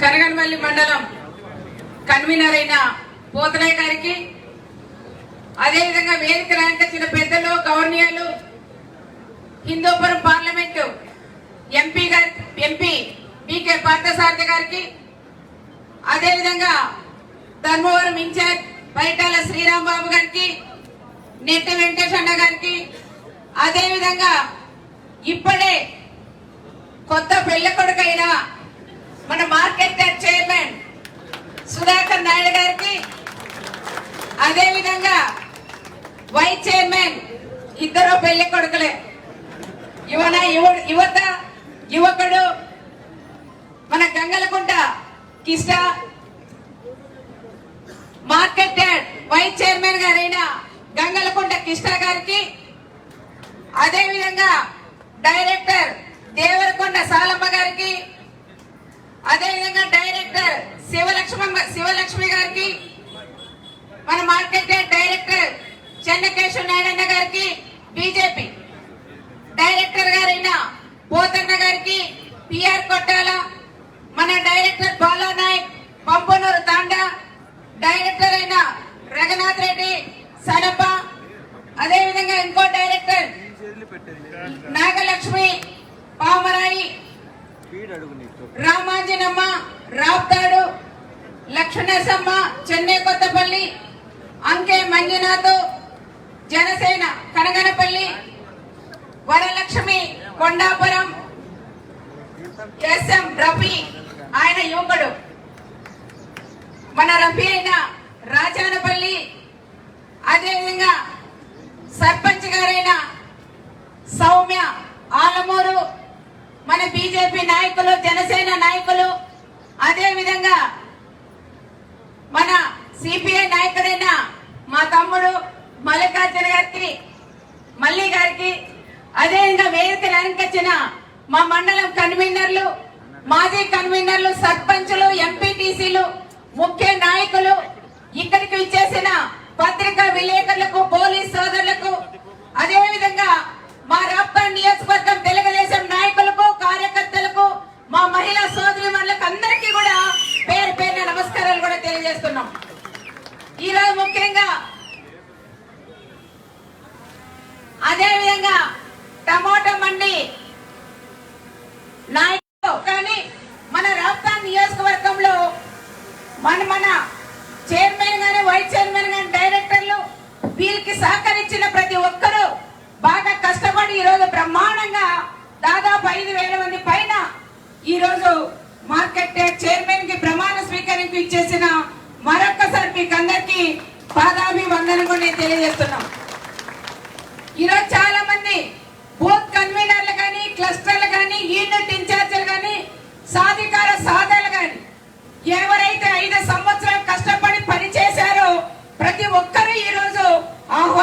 కనగనమల్లి మండలం కన్వీనర్ అయిన పోతలయ్య గారికి అదేవిధంగా వేదిక రాయించిన పెద్దలు గవర్నీయులు హిందూపురం పార్లమెంటు ఎంపీ గారి ఎంపీ బీకే పార్థసారథి గారికి అదేవిధంగా ధర్మవరం ఇన్ఛార్జ్ బయటాల శ్రీరామ్ బాబు గారికి నెట్టి వెంకటేష్ అన్న గారికి అదేవిధంగా ఇప్పుడే కొత్త పెళ్ళి కొడుకైన మన మార్కెట్ చైర్మన్ సుధాకర్ నాయుడు గారికి. అదేవిధంగా వైస్ చైర్మన్ ఇద్దరు పెళ్ళి కొడుకులే. యువన యువ- యువత యువకుడు మన Gangalakunta Kishta market yard vice chairman గారైన గంగలకుంట కిష్ట గారికి. అదేవిధంగా డైరెక్టర్ దేవరకొండ సాలమ్మ గారికి. అదేవిధంగా డైరెక్టర్ శివలక్ష్మ శివలక్ష్మి గారికి మన మార్కెట్ డైరెక్టర్ చెన్నకేశ్వర నారాయణ గారికి బీజేపీ డైరెక్టర్ గారైన పోతన్న గారికి పిఆర్ కొట్టాల మన డైరెక్టర్ బాలానాయక్ పంపనూరు తాండా డైరెక్టర్ అయిన రఘునాథ్ రెడ్డి సడప అదేవిధంగా ఇంకో డైరెక్టర్ నాగలక్ష్మి పామరాయి రామాంజనమ్మ రాప్తాడు లక్ష్మణసమ్మ చెన్నై కొత్తపల్లి అంకే మంజునాథ్ జనసేన కనగనపల్లి వరలక్ష్మి కొండాపురం ఎస్ఎం రఫీ ఆయన యువకుడు. మన రఫీ అయిన రాజానపల్లి అదేవిధంగా సర్పంచ్ గారైన సౌమ్య ఆలమూరు మన బీజేపీ నాయకులు జనసేన నాయకులు అదే విధంగా మన సిపిఐ నాయకుడైన మా తమ్ముడు మల్లికార్జున గారికి మల్లి గారికి అదేవిధంగా వేదికలు అలంకరించిన మా మండలం కన్వీనర్లు మాజీ కన్వీనర్లు సర్పంచులు ఎంపీటీసీలు ముఖ్య నాయకులు ఇక్కడికి ఇచ్చేసిన పత్రికా విలేకరులకు పోలీస్ సోదరులకు అదే విధంగా మా రాప్తాన్ నియోజకవర్గం తెలుగుదేశం నాయకులకు కార్యకర్తలకు మా మహిళా సోదరి అందరికీ కూడా పేరు పేరున నమస్కారాలు కూడా తెలియజేస్తున్నాం ఈ రోజు ముఖ్యంగా అదే విధంగా టమోటా మండి నాయకులు కానీ మన రాప్తాన్ నియోజకవర్గంలో మన మన చైర్మన్ గాని వైస్ చైర్మన్ గాని డైరెక్టర్లు వీరికి సహకరించిన ప్రతి ఒక్కరూ బాగా కష్టపడి ఈ రోజు బ్రహ్మాండంగా దాదాపు ఐదు వేల మంది పైన ఈరోజు మార్కెట్ చైర్మన్కి ప్రమాణ స్వీకరింపు ఇచ్చేసిన మరొక్కసారి మీకు అందరికీ పాదాభివందనం కూడా నేను తెలియజేస్తున్నాం ఈరోజు చాలా మంది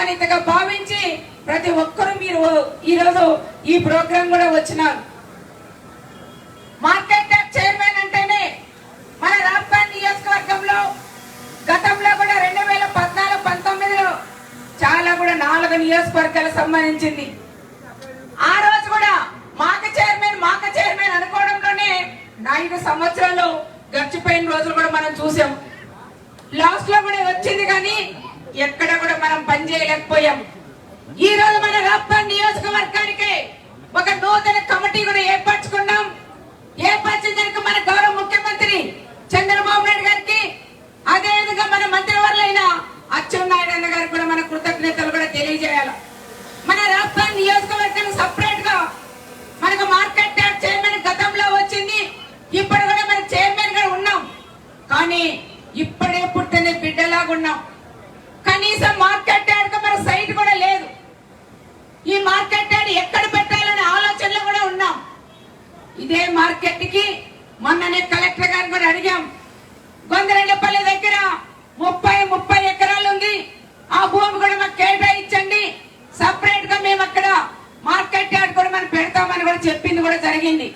ఆహ్వానితగా భావించి ప్రతి ఒక్కరూ మీరు ఈ రోజు ఈ ప్రోగ్రాం కూడా వచ్చినారు. మార్కెట్ యార్డ్ చైర్మన్ అంటేనే మన రాప్తాన్ నియోజకవర్గంలో గతంలో కూడా రెండు వేల పద్నాలుగు పంతొమ్మిదిలో చాలా కూడా నాలుగు నియోజకవర్గాలకు సంబంధించింది. ఆ రోజు కూడా మాక చైర్మన్ మాక చైర్మన్ అనుకోవడంలోనే ఐదు సంవత్సరాలు గడిచిపోయిన రోజులు కూడా మనం చూసాం. లాస్ట్లో కూడా వచ్చింది కానీ ఎక్కడ కూడా మనం పని చేయలేకపోయాం. ఈ రోజు మన రాప్తాన్ నియోజకవర్గానికి ఒక నూతన కమిటీ కూడా ఏర్పరచుకున్నాం ఏర్పరిచేందుకు మన గౌరవ ముఖ్యమంత్రి చంద్రబాబు నాయుడు గారికి అదే విధంగా మన మంత్రివర్లైన అచ్చెన్నాయుడు అన్న గారికి కూడా మన కృతజ్ఞతలు కూడా తెలియజేయాలి మన రాష్ట్రాన్ని నియోజకవర్గానికి సపరేట్గా మనకు మార్కెట్ యార్డ్ చైర్మన్ గతంలో వచ్చింది ఇప్పుడు కూడా మన చైర్మన్గా ఉన్నాం కానీ ఇప్పుడే పుట్టిన బిడ్డలాగా ఉన్నాం కనీసం మార్కెట్ యార్డ్ మన సైట్ కూడా లేదు ఈ మార్కెట్ యార్డ్ ఎక్కడ పెట్టాలనే ఆలోచనలో కూడా ఉన్నాం ఇదే మార్కెట్కి మొన్ననే కలెక్టర్ గారిని కూడా అడిగాం గొందరెడ్డిపల్లి దగ్గర ముప్పై ముప్పై ఎకరాలు ఉంది ఆ భూమి కూడా మాకు కేటాయించండి సపరేట్గా మేము అక్కడ మార్కెట్ యార్డ్ కూడా మనం పెడతామని కూడా చెప్పింది కూడా జరిగింది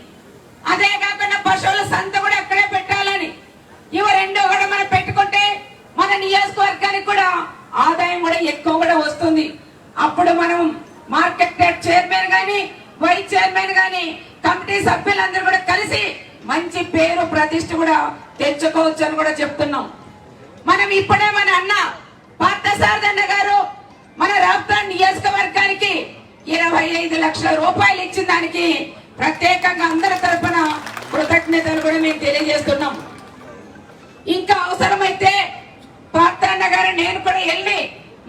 అదే కాకుండా పశువుల సంత కూడా అక్కడే పెట్టాలని ఇవి రెండు కూడా మనం పెట్టుకుంటే మన నియోజకవర్గానికి కూడా ఆదాయం కూడా ఎక్కువ కూడా వస్తుంది. అప్పుడు మనం మార్కెట్ యార్డ్ చైర్మన్ గాని వైస్ చైర్మన్ గాని కమిటీ సభ్యులందరూ కూడా కలిసి మంచి పేరు ప్రతిష్ట కూడా తెచ్చుకోవచ్చు అని కూడా చెప్తున్నాం. మనం ఇప్పుడే మన అన్న పార్థసారథన్న గారు మన రాప్తాన్ నియోజకవర్గానికి ఇరవై ఐదు లక్షల రూపాయలు ఇచ్చిన దానికి ప్రత్యేకంగా అందరి తరఫున కృతజ్ఞతలు కూడా మేము తెలియజేస్తున్నాం. ఇంకా అవసరమైతే పార్థన్న గారు నేను కూడా వెళ్ళి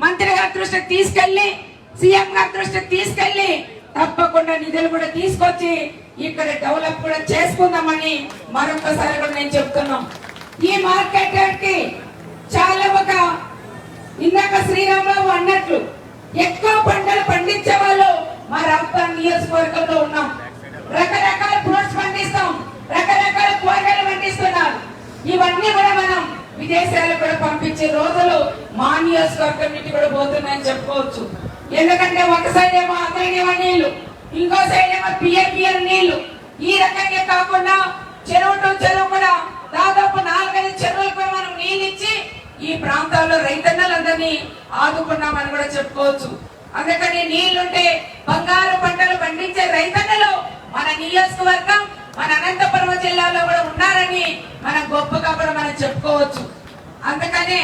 మంత్రి గారి దృష్టికి తీసుకెళ్ళి సీఎం గారి దృష్టికి తీసుకెళ్ళి తప్పకుండా నిధులు కూడా తీసుకొచ్చి ఇక్కడ డెవలప్ కూడా చేసుకుందామని మరొకసారి కూడా నేను చెప్తున్నాం. ఈ మార్కెట్కి చాలా ఒక ఇందాక శ్రీరామరావు అన్నట్లు ఎక్కువ పంటలు పండించే వాళ్ళు మా రాప్తాన్ నియోజకవర్గంలో ఉన్నాం. రకరకాల ఫ్రూట్స్ పండిస్తాం రకరకాల కూరగాయలు పండిస్తున్నారు. ఇవన్నీ కూడా మనం విదేశాలకు కూడా పంపించే రోజులు మా నియోజకవర్గం కూడా పోతున్నాయని చెప్పుకోవచ్చు. ఎందుకంటే ఒక సైడ్ ఏమో అతనివ నీళ్ళు ఇంకో సైడ్ ఏమో పిఎపిఎల్ నీళ్ళు. ఈ రకంగా కాకుండా చెరువు చెరువు కూడా దాదాపు నాలుగైదు చెరువులు కూడా మనం నీళ్ళు ఇచ్చి ఈ ప్రాంతాల్లో రైతన్నలందరినీ ఆదుకున్నామని కూడా చెప్పుకోవచ్చు. అందుకని నీళ్ళుంటే బంగారు పంటలు పండించే రైతన్నలు మన నియోజకవర్గం మన అనంతపురం జిల్లాలో కూడా ఉన్నారని మనం గొప్పగా కూడా మనం చెప్పుకోవచ్చు. అందుకనే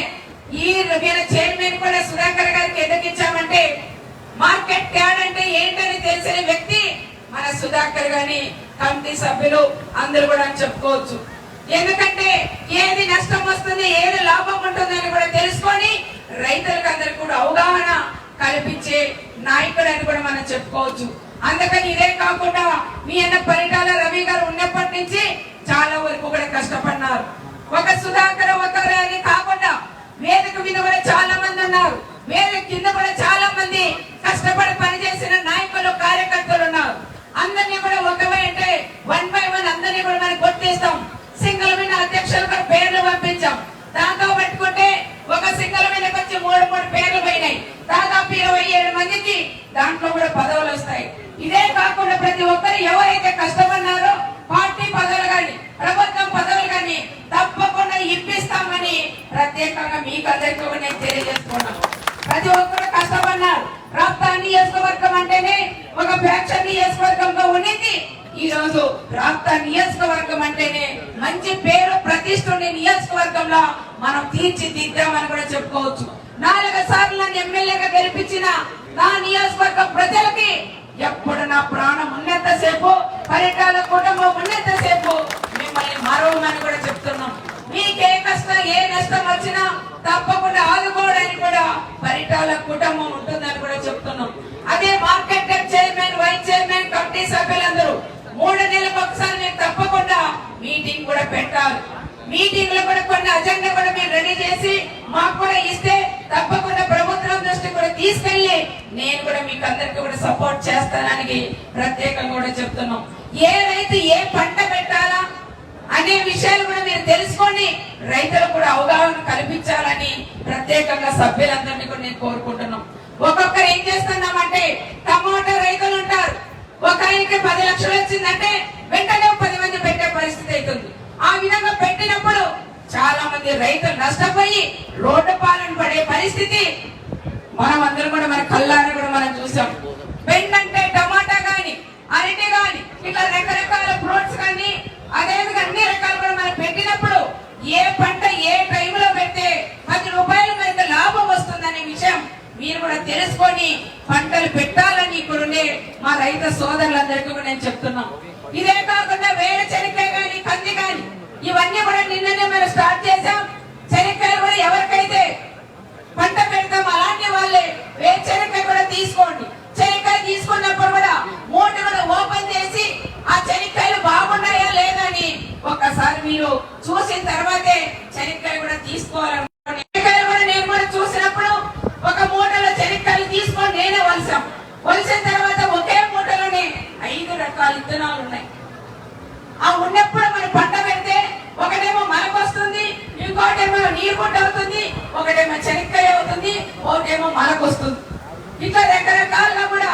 ఈ వీళ్ళ చైర్మన్ కూడా సుధాకర్ గారికి ఎదగించామంటే మార్కెట్ ట్యాడ్ అంటే ఏంటని తెలిసిన వ్యక్తి మన సుధాకర్ గాని కమిటీ సభ్యులు అందరూ కూడా అని చెప్పుకోవచ్చు. ఎందుకంటే ఏది నష్టం వస్తుంది ఏది లాభం ఉంటుంది అని కూడా తెలుసుకొని రైతులకు అందరికి కూడా అవగాహన కల్పించే నాయకుడు అని కూడా మనం చెప్పుకోవచ్చు. అందుకని ఇదే కాకుండా మీ అన్న పరిటాల రవి గారు ఉన్నప్పటి నుంచి చాలా వరకు కూడా కష్టపడినారు. ఒక సుధాకర్ ఒకరే అని కాకుండా వేదిక మీద కూడా చాలా మంది ఉన్నారు. వేదిక కింద కూడా చాలా మంది కష్టపడి పనిచేసిన నాయకులు కార్యకర్తలు ఉన్నారు. అందరినీ కూడా ఒకవే అంటే వన్ బై వన్ అందరినీ కూడా మనం గుర్తిస్తాం సింగిల్ మీద అధ్యక్షులు కూడా పేర్లు పంపించాం. దాంతో పెట్టుకుంటే ఒక సింగిల్ మీదకి వచ్చి మూడు మూడు పేర్లు పోయినాయి. దాదాపు ఇరవై ఏడు మందికి దాంట్లో కూడా పదవులు వస్తాయి. కాకుండా ప్రతి ఒక్కరు ఎవరైతే కష్టపడినారో పార్టీ పదవులు కానీ ప్రభుత్వం పదవులు కానీ తప్పకుండా ఇప్పిస్తామని ప్రత్యేకంగా మీకు అందరికీ నేను తెలియజేసుకున్నాను ప్రతి ఒక్కరు కష్టపడినారు రాప్తా నియోజకవర్గం అంటేనే ఒక ఫ్యాక్షన్ నియోజకవర్గంలో ఉండింది ఈ రోజు రాప్తా నియోజకవర్గం అంటేనే మంచి పేరు ప్రతిష్ట నియోజకవర్గంలో మనం తీర్చిదిద్దామని కూడా చెప్పుకోవచ్చు. నాలుగు సార్లు నన్ను ఎమ్మెల్యేగా గెలిపించిన నా నియోజకవర్గం ప్రజలకి ఎప్పుడు నా ప్రాణం ఉన్నంతసేపు పరిటాల కుటుంబం ఉన్నంతసేపు మిమ్మల్ని మరవమని కూడా చెప్తున్నాం. మీకే కష్టం ఏ నష్టం వచ్చినా తప్పకుండా ఆదుకోవడానికి కూడా పరిటాల కుటుంబం ఉంటుందని కూడా చెప్తున్నాం. అదే market chairman vice chairman committee సభ్యులందరూ మూడు నెలలకు ఒకసారి మీరు తప్పకుండా మీటింగ్ కూడా పెట్టాలి. మీటింగ్లో కూడా కొన్ని అజెండా కూడా మీరు రెడీ చేసి మాకు కూడా ఇస్తే తప్పకుండా తీసుకెళ్ళి నేను కూడా మీకు అందరికి కూడా సపోర్ట్ చేస్తానని ప్రత్యేకంగా కూడా చెప్తున్నాం. ఏ రైతు ఏ పంట పెట్టాలా అనే విషయాలు కూడా మీరు తెలుసుకోండి రైతులకు కూడా అవగాహన కల్పించాలని ప్రత్యేకంగా సభ్యులందరినీ కూడా నేను కోరుకుంటున్నాం. ఒక్కొక్కరు ఏం చేస్తున్నామంటే టమాటా రైతులు ఉంటారు. ఒక ఆయనకి పది లక్షలు వచ్చిందంటే వెంటనే పది మంది పెట్టే పరిస్థితి అవుతుంది. ఆ విధంగా పెట్టినప్పుడు చాలా మంది రైతులు నష్టపోయి రోడ్డు పాలన పడే పరిస్థితి మనం అందరం కూడా మన కళ్ళాన్ని కూడా మనం చూసాం. బెండ్ అంటే టమాటా కానీ అరటి కానీ ఇట్లా రకరకాల ఫ్రూట్స్ కానీ అదేవిధంగా అన్ని రకాలు కూడా మనం పెట్టినప్పుడు ఏ పంట ఏ టైంలో పెడితే పది రూపాయలు మనకి లాభం వస్తుందనే విషయం మీరు కూడా తెలుసుకొని పంటలు పెట్టాలని ఇప్పుడునే మా రైతు సోదరులందరికీ కూడా నేను చెప్తున్నాం. ఇదే కాకుండా వేరే చెనక్కాయ కానీ కంది కానీ ఇవన్నీ కూడా నిన్ననే మనం స్టార్ట్ చేసాం చెనక్కాయలు కూడా ఎవరికైతే పంట పెడతాం అలాంటి వాళ్ళే. వేరుశనగకాయ కూడా తీసుకోండి. శనక్కాయ తీసుకున్నప్పుడు కూడా మూట కూడా ఓపెన్ చేసి ఆ శనక్కాయలు బాగున్నాయా లేదని ఒక్కసారి మీరు చూసిన తర్వాతే శనక్కాయ కూడా తీసుకోవాలనుకోండి. శనక్కాయలు కూడా నేను కూడా చూసినప్పుడు ఒక మూటలో శనక్కాయలు తీసుకొని నేనే వలిసాం. వలిసిన తర్వాత ఒకే మూటలోనే ఐదు రకాల విత్తనాలు ఉన్నాయి. ఆ ఉన్నప్పుడు మనం పంట పెడితే ఒకటేమో మనకు వస్తుంది ఇంకోటేమో నీరు గుడ్డ అవుతుంది ఒకటేమో చెనక్కాయ అవుతుంది ఓటేమో మనకు వస్తుంది ఇట్లా రకరకాలుగా కూడా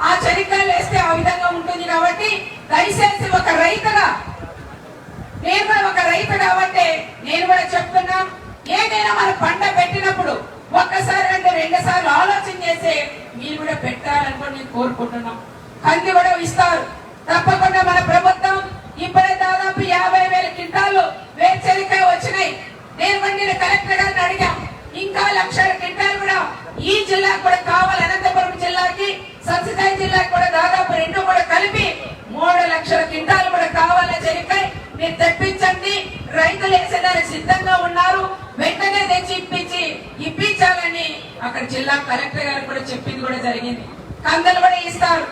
ఆ చరిత్రలు వేస్తే ఆ విధంగా ఉంటుంది కాబట్టి దయచేసి ఒక రైతుగా నేను కూడా ఒక రైతు కాబట్టి నేను కూడా చెప్తున్నా ఏదైనా మన పంట పెట్టినప్పుడు ఒక్కసారి అంటే రెండు సార్లు ఆలోచన చేసి మీరు కూడా పెట్టాలని కూడా నేను కోరుకుంటున్నాం. కంది కూడా ఇస్తారు. తప్పకుండా మన ప్రభుత్వం ఇప్పుడే దాదాపు యాభై వేల క్వింటాలు వేరుశెనగకాయ వచ్చినాయి నేను వండిన కలెక్టర్ గారిని అడిగాం ఇంకా లక్షల క్వింటాలు కూడా ఈ జిల్లాకు కూడా కావాలి అనంతపురం జిల్లాకి సత్యసాయి జిల్లాకు కూడా దాదాపు రెండు కూడా కలిపి మూడు లక్షల క్వింటాలు కూడా కావాలని చెరికాయ మీరు తెప్పించండి. రైతులు వేసేదానికి సిద్ధంగా ఉన్నారు. వెంటనే తెచ్చి ఇప్పించి ఇప్పించాలని అక్కడ జిల్లా కలెక్టర్ గారు కూడా చెప్పింది కూడా జరిగింది. కందలు కూడా ఇస్తారు.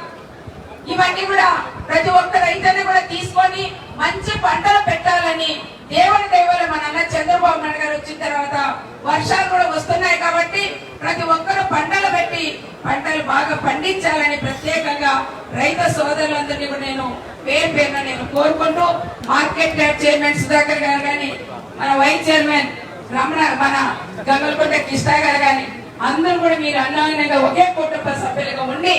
ఇవన్నీ కూడా ప్రతి ఒక్క రైతుని కూడా తీసుకొని మంచి పంటలు పెట్టాలని దేవుడి దైవాలు మన అన్న చంద్రబాబు నాయుడు గారు వచ్చిన తర్వాత వర్షాలు కూడా వస్తున్నాయి కాబట్టి ప్రతి ఒక్కరూ పంటలు పెట్టి పంటలు బాగా పండించాలని ప్రత్యేకంగా రైతు సోదరులందరినీ కూడా నేను పేరు పేరున నేను కోరుకుంటూ మార్కెట్ యార్డ్ చైర్మన్ సుధాకర్ గారు కానీ మన వైస్ చైర్మన్ రమణ మన గంగలకొండ కిష్టా గారు కానీ అందరూ కూడా మీరు అన్నగా ఒకే కుటుంబ సభ్యులుగా ఉండి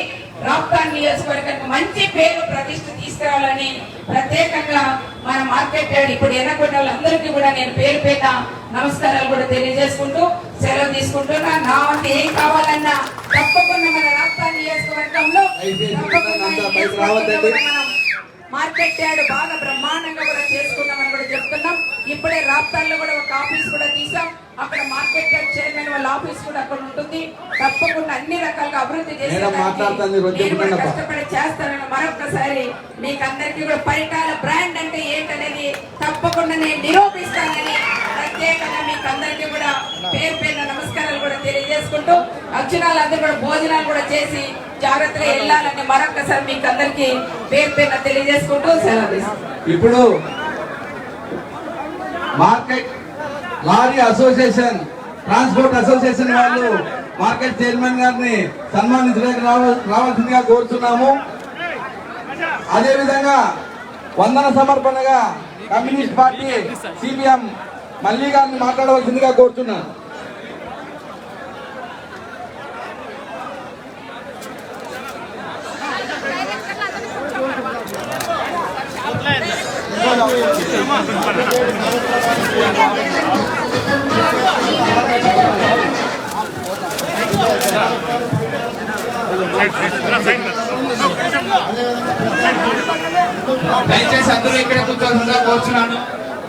రాప్తాన్ నియోజకవర్గానికి మంచి పేరు ప్రతిష్ట తీసుకురావాలని ప్రత్యేకంగా మన మార్కెట్ యార్డ్ ఇప్పుడు ఎన్నకొండ వాళ్ళందరికీ కూడా నేను పేరు పేట నమస్కారాలు కూడా తెలియజేసుకుంటూ సెలవు తీసుకుంటున్నా. నా వంతు ఏం కావాలన్నా తప్పకుండా మన రాప్తాన్ నియోజకవర్గంలో తప్పకుండా అంతా ఈ పైకి రావద్దండి. నియోజకవర్గంలో మనం మార్కెట్ యార్డ్ బాగా బ్రహ్మాండంగా కూడా చేసుకున్నామని కూడా చెప్తున్నాం ఇప్పుడే రాప్తాల్లో కూడా ఒక ఆఫీస్ కూడా తీసాం అక్కడ మార్కెట్ యార్డ్ చైర్మన్ వాళ్ళ ఆఫీస్ కూడా అక్కడ ఉంటుంది తప్పకుండా అన్ని రకాలుగా అభివృద్ధి అబ్బా. కష్టపడి చేస్తానని మరొకసారి మీకు అందరికీ కూడా పరిటాల బ్రాండ్ అంటే ఏంటనేది తప్పకుండా నేను నిరూపిస్తానని ప్రత్యేకంగా మీకు అందరికీ కూడా పేరు పేరున నమస్కారాలు కూడా తెలియజేసుకుంటూ అక్షరాలు అందరూ కూడా భోజనాలు కూడా చేసి జాగ్రత్తగా వెళ్ళాలని మరొకసారి మీకు అందరికీ పేరు పేరున తెలియజేసుకుంటూ సెలవు ఇప్పుడు market lorry association transport association వాళ్ళు మార్కెట్ చైర్మన్ గారిని సన్మానించడానికి రావాల్సిందిగా కోరుతున్నాము. అదేవిధంగా వందన సమర్పణగా కమ్యూనిస్ట్ పార్టీ సిపిఎం మళ్ళీ గారిని మాట్లాడవలసిందిగా కోరుతున్నాను దయచేసి అందరూ ఇక్కడ కూర్చోవాల్సిందిగా కోరుచున్నాను.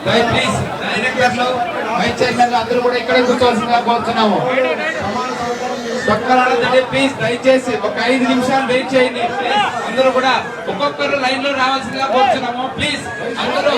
ప్లీజ్ డైరెక్టర్లు వైస్ చైర్మన్ అందరూ కూడా ఇక్కడ కూర్చోవలసిందిగా కోరుతున్నాము. పక్కన ప్లీజ్ దయచేసి ఒక ఐదు నిమిషాలు వెయిట్ చేయండి. అందరూ కూడా ఒక్కొక్కరు లైన్లో రావాల్సిందిగా కోరుచున్నాము ప్లీజ్ అందరూ